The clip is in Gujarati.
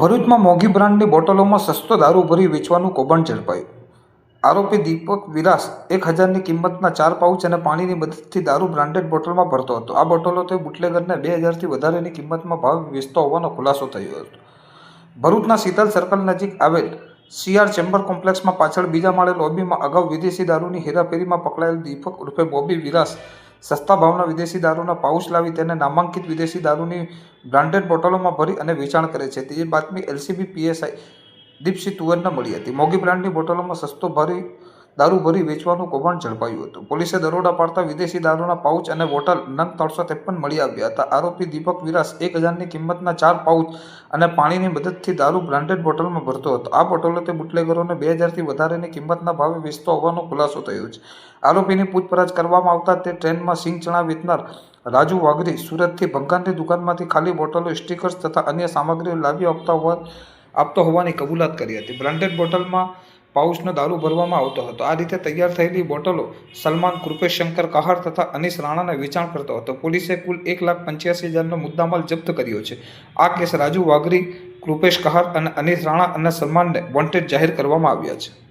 ભરૂચમાં મોંઘી બ્રાન્ડની બોટલોમાં સસ્તો દારૂ ભરી વેચવાનું કૌભાંડ ઝડપાયું. આરોપી દીપક વિરાસ એક હજારની કિંમતના ચાર પાઉચ અને પાણીની મદદથી દારૂ બ્રાન્ડેડ બોટલમાં ભરતો હતો. આ બોટલો તે બુટલેગરને બે હજારથી વધારેની કિંમતમાં ભાવ વેચતો હોવાનો ખુલાસો થયો હતો. ભરૂચના શીતલ સર્કલ નજીક આવેલ સીઆર ચેમ્બર કોમ્પ્લેક્સમાં પાછળ બીજા માળે લોબીમાં અગાઉ વિદેશી દારૂની હેરાફેરીમાં પકડાયેલ દીપક ઉર્ફે બોબી વિરાસ સસ્તા ભાવના વિદેશી દારૂના પાઉચ લાવી તેને નામાંકિત વિદેશી દારૂની બ્રાન્ડેડ બોટલોમાં ભરી અને વેચાણ કરે છે. તે બાતમી એલસીબી પીએસઆઈ દીપસિંહ તુવરને મળી હતી. મોગી બ્રાન્ડની બોટલોમાં સસ્તો ભરી દારૂ ભરી વેચવાનું કૌભાંડ ઝડપાયું હતું. પોલીસે દરોડા પાડતા વિદેશી દારૂના પાઉચ અને બોટલ નંગ ત્રણસો ત્રેપન મળી આવ્યા હતા. આરોપી દીપક વિરાસ એક હજારની કિંમતના ચાર પાઉચ અને પાણીની મદદથી દારૂ બ્રાન્ડેડ બોટલમાં ભરતો હતો. આ બોટલો તે બુટલેગરોને બે હજારથી વધારેની કિંમતના ભાવે વેચતો હોવાનો ખુલાસો થયો છે. આરોપીની પૂછપરછ કરવામાં આવતા તે ટ્રેનમાં સિંગ ચણા વેચનાર રાજુ વાઘરી સુરતથી ભંગારની દુકાનમાંથી ખાલી બોટલો, સ્ટીકર્સ તથા અન્ય સામગ્રીઓ લાવી આપતા હોવા આપતો હોવાની કબૂલાત કરી હતી. બ્રાન્ડેડ બોટલમાં પાઉચનો દારૂ ભરવામાં આવતો હતો. આ રીતે તૈયાર થયેલી બોટલો સલમાન, કૃપેશ શંકર, કહાર તથા અનીસ રાણાને વેચાણ કરતો હતો. પોલીસે કુલ એક લાખ પંચ્યાસી હજારનો મુદ્દામાલ જપ્ત કર્યો છે. આ કેસ રાજુ વાઘરી, કૃપેશ કહાર અને અનીસ રાણા અને સલમાનને વોન્ટેડ જાહેર કરવામાં આવ્યા છે.